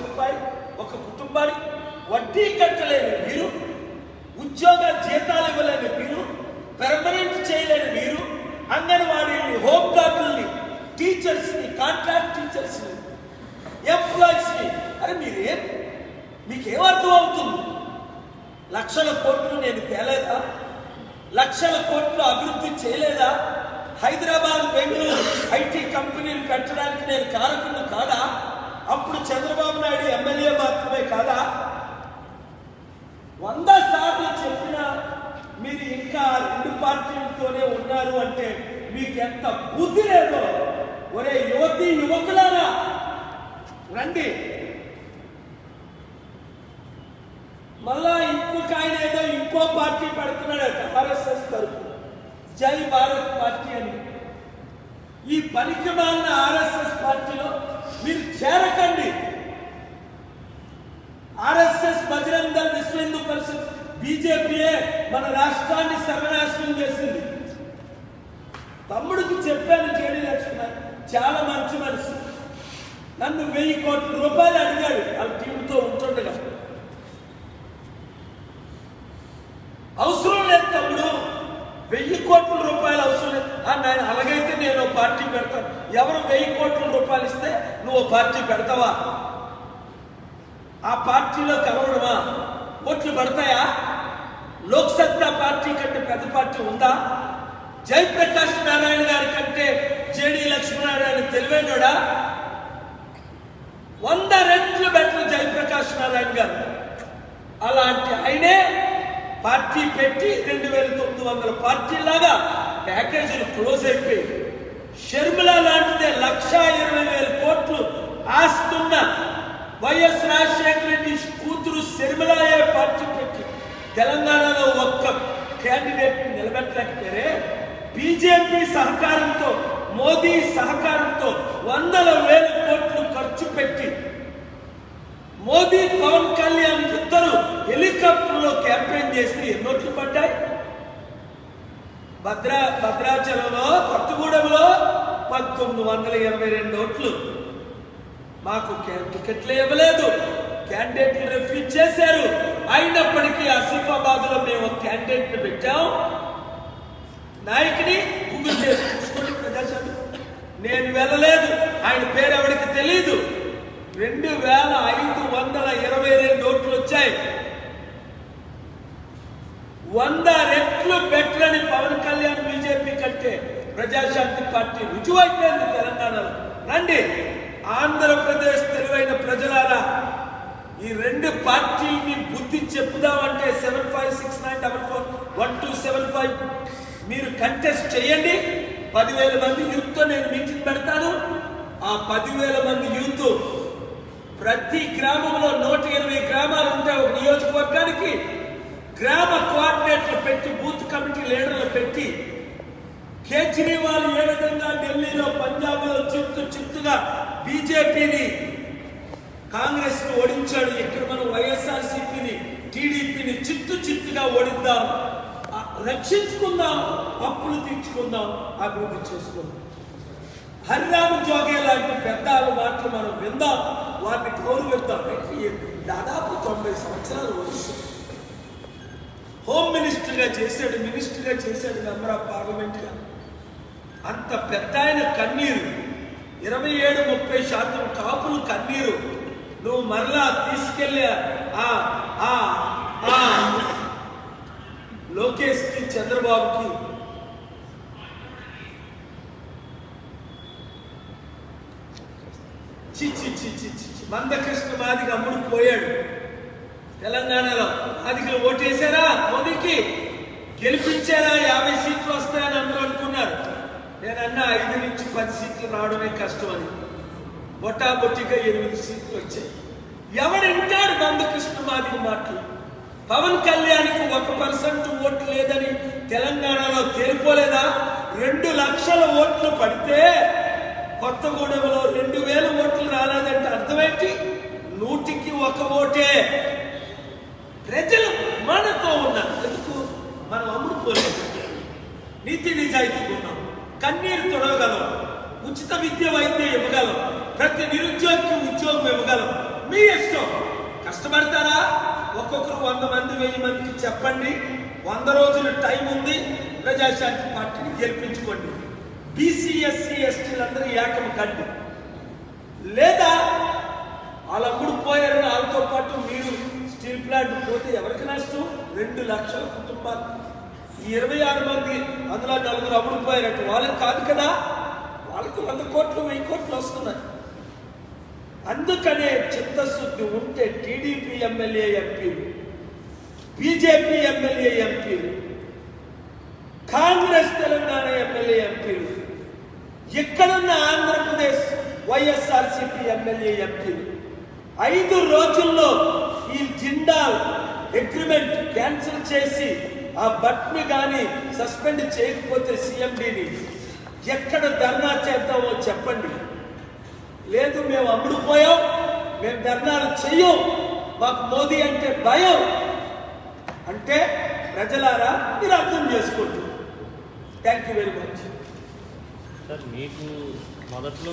రూపాయలు ఒక కుటుంబానికి వడ్డీ కట్టలేని మీరు ఉద్యోగ జీతాలు ఇవ్వలేని మీరు పెర్మనెంట్ చేయలేని మీరు అంగన్వాడీని హోమ్ గార్డుల్ని టీచర్స్ని కాంట్రాక్ట్ టీచర్స్ని ఎంప్లాయీస్ని అరే మీరేం మీకేం అర్థం అవుతుంది లక్షల కోట్లు నేను తేలేదా? లక్షల కోట్లు అభివృద్ధి చేయలేదా? హైదరాబాద్ బెంగళూరు ఐటీ కంపెనీలు పెట్టడానికి నేను కారకుడు కాదా? అప్పుడు చంద్రబాబు నాయుడు ఎమ్మెల్యే మాత్రమే కాదా? వంద సార్లు చెప్పిన మీరు ఇంకా రెండు పార్టీలతోనే ఉన్నారు అంటే మీకు ఎంత బుద్ధి లేదో? ఒరే యువతి యువకులారా! రండి. మళ్ళా ఇంకొక ఆయన ఏదో ఇంకో పార్టీ పెడుతున్నాడట ఆర్ఎస్ఎస్ తరపు. జై భారత్ పార్టీ అని. ఈ పనికి మాలిన ఆర్ఎస్ఎస్ పార్టీలో బీజేపీయే మన రాష్ట్రాన్ని సర్వనాశనం చేసింది. తమ్ముడికి చెప్పాను జేడి లక్ష్మణ చాలా మంచి మనిషి. నన్ను వెయ్యి కోట్ల రూపాయలు అడిగాడు. వాళ్ళ టీంతో ఉంటుండగా. అవసరం లేదు తమ్ముడు. వెయ్యి కోట్ల రూపాయలు అవసరం లేదు. నాయన అలాగైతే నేను ఓ పార్టీ పెడతాను. ఎవరు వెయ్యి కోట్ల రూపాయలు ఇస్తే నువ్వు పార్టీ పెడతావా? ఆ పార్టీలో కలవడమా? ఓట్లు పడతాయా? లోక్సత్తా పార్టీ కంటే పెద్ద పార్టీ ఉందా? జయప్రకాష్ నారాయణ గారి కంటే జేడి లక్ష్మీనారాయణ తెలివైనడా? వంద రెట్లు బెటర్ జయప్రకాష్ నారాయణ గారు. అలాంటి ఆయనే పార్టీ పెట్టి రెండు వేల తొమ్మిది వందల పార్టీలాగా ప్యాకేజీలు క్లోజ్ అయిపోయి షర్మిల లాంటిదే లక్ష ఇరవై వేల కోట్లు ఆస్తున్న వైఎస్ రాజశేఖర రెడ్డి కూతురు షర్మిలయే పార్టీ పెట్టి తెలంగాణ నిలబెట్టలేకపోయారే బీజేపీ సహకారంతో మోదీ సహకారంతో వందల వేల కోట్లు ఖర్చు పెట్టి మోదీ పవన్ కళ్యాణ్ ఇద్దరు హెలికాప్టర్లో క్యాంపెయిన్ చేసి ఎన్నోట్లు పడ్డాయి? భద్రా భద్రాచలంలో కొత్తగూడెంలో పంతొమ్మిది వందల ఇరవై రెండు ఓట్లు. మాకు టికెట్లు ఇవ్వలేదు. క్యాండిడేట్లు రిఫ్యూజ్ చేశారు. అయినప్పటికీ ఆసిఫాబాద్లో మేము క్యాండిడేట్ పెట్టాం. నాయకుని గూగుల్ చేసి చూసుకోండి ప్రజాస్వామ్యం నేను వెళ్ళలేదు. ఆయన పేరు ఎవరికి తెలియదు రెండు వేల ఐదు వందల ఇరవై రెండు ఓట్లు వచ్చాయి. వంద రెట్లు బెటరని పవన్ కళ్యాణ్ బీజేపీ కంటే ప్రజాశాంతి పార్టీ రుజువైపోయింది తెలంగాణలో. రండి. ఆంధ్రప్రదేశ్ తెలివైన ప్రజలారా ఈ రెండు పార్టీని బుద్ధి చెప్పుదామంటే seven five six nine double four one two seven five మీరు కంటెస్ట్ చేయండి. పదివేల మంది యూత్తో నేను మీటింగ్ పెడతాను. ఆ పదివేల మంది యూత్ ప్రతి గ్రామంలో నూట ఇరవై గ్రామాలు ఉంటాయి ఒక నియోజకవర్గానికి గ్రామ కోఆర్డినేటర్లు పెట్టి బూత్ కమిటీ లీడర్లు పెట్టి కేజ్రీవాల్ ఏ విధంగా ఢిల్లీలో పంజాబ్లో చిత్తు చిత్తుగా బీజేపీని కాంగ్రెస్ను ఓడించాడు. ఇక్కడ మనం వైఎస్ఆర్సీపీని టీడీపీని చిత్తు చిత్తుగా ఓడిద్దాం. రక్షించుకుందాం అప్పులు తీర్చుకుందాం అభివృద్ధి చేసుకుందాం. హరిరామ జోగే లాంటి పెద్ద మాటలు మనం విందాం. వారిని గౌరవిద్దాం. దాదాపు తొంభై సంవత్సరాల వయసు. హోమ్ మినిస్టర్గా చేశాడు మినిస్టర్గా చేశాడు మెంబర్ ఆఫ్ పార్లమెంట్గా అంత పెద్ద ఆయన కన్నీరు. ఇరవై ఏడు ముప్పై శాతం కాపులు కన్నీరు. నువ్వు మరలా తీసుకెళ్ళి ఆ ఆ. లోకేష్కి చంద్రబాబుకి. చిచ్చి చిచ్చి చిచ్చి చి చి మందకృష్ణ మాదిగ అమ్ముడు పోయాడు. తెలంగాణలో. మాదిగలు ఓటేశారా మోదీకి? గెలిపించారా? యాభై సీట్లు వస్తాయని అందరూ అనుకున్నారు. నేనన్నా ఐదు నుంచి పది సీట్లు రావడమే కష్టం అని బొటాబొట్టిగా ఎనిమిది సీట్లు వచ్చాయి. ఎవడింటాడు వింటాడు మందకృష్ణ మాదిగ మాటలు? పవన్ కళ్యాణ్కి ఒక పర్సెంట్ ఓట్లు లేదని తెలంగాణలో తేలిపోలేదా? రెండు లక్షల ఓట్లు పడితే కొత్తగూడెంలో రెండు వేల ఓట్లు రాలేదంటే అర్థమేంటి? నూటికి ఒక ఓటే. ప్రజలు మనతో ఉన్నారు. ఎందుకు? మనం అమ్ముడుపోలేదు నీతి నిజాయితీ ఉన్నాం. కన్నీరు తొడవగలం ఉచిత విద్య వైద్యం ఇవ్వగలం. ప్రతి నిరుద్యోగికి ఉద్యోగం ఇవ్వగలం. మీ ఇష్టం. కష్టపడతారా? మంది వెయ్యి మందికి చెప్పండి. వంద రోజులు టైం ఉంది. ప్రజాశాంతి పార్టీని గెలిపించుకోండి. బీసీ ఎస్సీ ఎస్టీలందరూ ఏకం కండి. లేదా వాళ్ళ అమ్ముడు పోయారని వాళ్ళతో పాటు మీరు స్టీల్ ప్లాంట్ పోతే ఎవరికి నష్టం? రెండు లక్షల కుటుంబాలు ఈ ఇరవై ఆరు మంది అందులో నలుగురు అమ్ముడు పోయారట వాళ్ళకి కాదు కదా? వాళ్ళకి వంద కోట్లు వెయ్యి కోట్లు వస్తున్నాయి. అందుకనే చిత్తశుద్ధి ఉంటే టీడీపీ ఎమ్మెల్యే ఎంపీలు బీజేపీ ఎమ్మెల్యే ఎంపీలు కాంగ్రెస్ తెలంగాణ ఎమ్మెల్యే ఎంపీలు ఇక్కడున్న ఆంధ్రప్రదేశ్ వైఎస్ఆర్సీపీ ఎమ్మెల్యే ఎంపీలు ఐదు రోజుల్లో ఈ జిండాల్ అగ్రిమెంట్ క్యాన్సిల్ చేసి ఆ బట్ని కానీ సస్పెండ్ చేయకపోతే సీఎండీని ఎక్కడ ధర్నా చేద్దామో చెప్పండి. లేదు మేము అమ్ముడుపోయాం మేము ధర్నాలు చెయ్యం మాకు మోదీ అంటే భయం. అంటే ప్రజలారా మీరు అర్థం చేసుకోండి. Thank you very much sir మీకు మొదట్లో